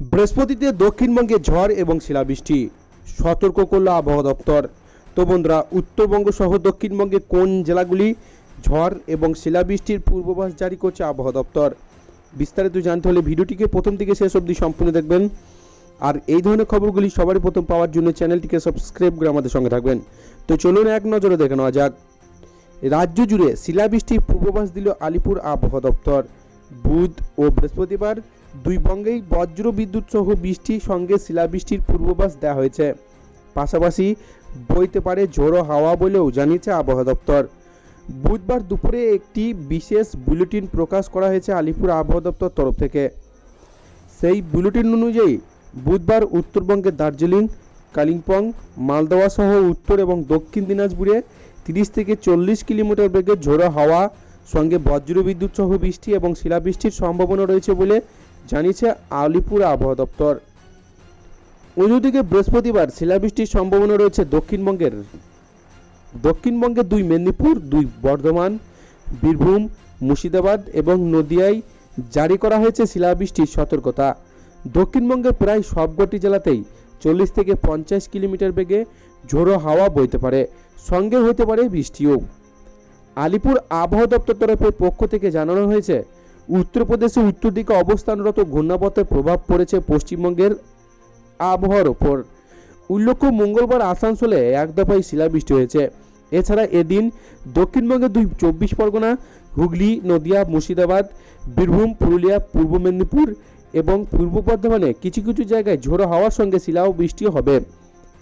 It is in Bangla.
বৃহস্পতিতে দক্ষিণবঙ্গে ঝড় এবং শিলাবৃষ্টি। সতর্ক করল আবহাওয়া দপ্তর। তো বন্ধুরা, উত্তরবঙ্গ সহ দক্ষিণবঙ্গে কোন জেলাগুলি ঝড় এবং শিলাবৃষ্টির পূর্বাভাস জারি করছে আবহাওয়া দপ্তর? বিস্তারিত জানতে হলে ভিডিওটিকে প্রথম থেকে শেষ অবধি সম্পূর্ণ দেখবেন। আর এই ধরনের খবরগুলি সবারই প্রথম পাওয়ার জন্য চ্যানেলটিকে সাবস্ক্রাইব করে আমাদের সঙ্গে থাকবেন। তো চলুন এক নজরে দেখে নেওয়া যাক। রাজ্য জুড়ে শিলাবৃষ্টির পূর্বাভাস দিল আলিপুর আবহাওয়া দপ্তর। বুধ ও বৃহস্পতিবার দুই বঙ্গেই বজ্র বিদ্যুৎ সহ বৃষ্টির সঙ্গে শিলাবৃষ্টির পূর্বাভাস দেওয়া হয়েছে। পাশাপাশি বইতে পারে ঝোড়ো হাওয়া বলেও জানিয়েছে আবহাওয়া দপ্তর। বুধবার দুপুরে একটি বিশেষ বুলেটিন প্রকাশ করা হয়েছে আলিপুর আবহাওয়া দপ্তর তরফ থেকে। সেই বুলেটিন অনুযায়ী বুধবার উত্তরবঙ্গের দার্জিলিং, কালিম্পং মালদহ সহ উত্তর এবং দক্ষিণ দিনাজপুরে তিরিশ থেকে চল্লিশ কিলোমিটার বেগে ঝোড়ো হাওয়া সঙ্গে বজ্রবিদ্যুৎ সহ বৃষ্টি এবং শিলাবৃষ্টির সম্ভাবনা রয়েছে বলে জানিয়েছে আলিপুর আবহাওয়া দপ্তর। অন্যদিকে বৃহস্পতিবার শিলাবৃষ্টির সম্ভাবনা রয়েছে দক্ষিণবঙ্গের। দক্ষিণবঙ্গের দুই মেদিনীপুর, দুই বর্ধমান, বীরভূম, মুর্শিদাবাদ এবং নদিয়ায় জারি করা হয়েছে শিলাবৃষ্টির সতর্কতা। দক্ষিণবঙ্গের প্রায় সবকটি জেলাতেই চল্লিশ থেকে পঞ্চাশ কিলোমিটার বেগে ঝোড়ো হাওয়া বইতে পারে। সঙ্গে হতে পারে বৃষ্টিও। আলিপুর আবহাওয়া দপ্তর তরফের পক্ষ থেকে জানানো হয়েছে, উত্তরপ্রদেশে উত্তর দিকে অবস্থানরত ঘূর্ণাবর্তের প্রভাব পড়েছে পশ্চিমবঙ্গের আবহাওয়ার ওপর। উল্লেখ্য, মঙ্গলবার আসানসোলে এক দফায় শিলাবৃষ্টি হয়েছে। এছাড়া এদিন দক্ষিণবঙ্গের দুই চব্বিশ পরগনা, হুগলি, নদিয়া, মুর্শিদাবাদ, বীরভূম, পুরুলিয়া, পূর্ব মেদিনীপুর এবং পূর্ব বর্ধমানে কিছু কিছু জায়গায় ঝোড়ো হাওয়ার সঙ্গে শিলা ও বৃষ্টিও হবে।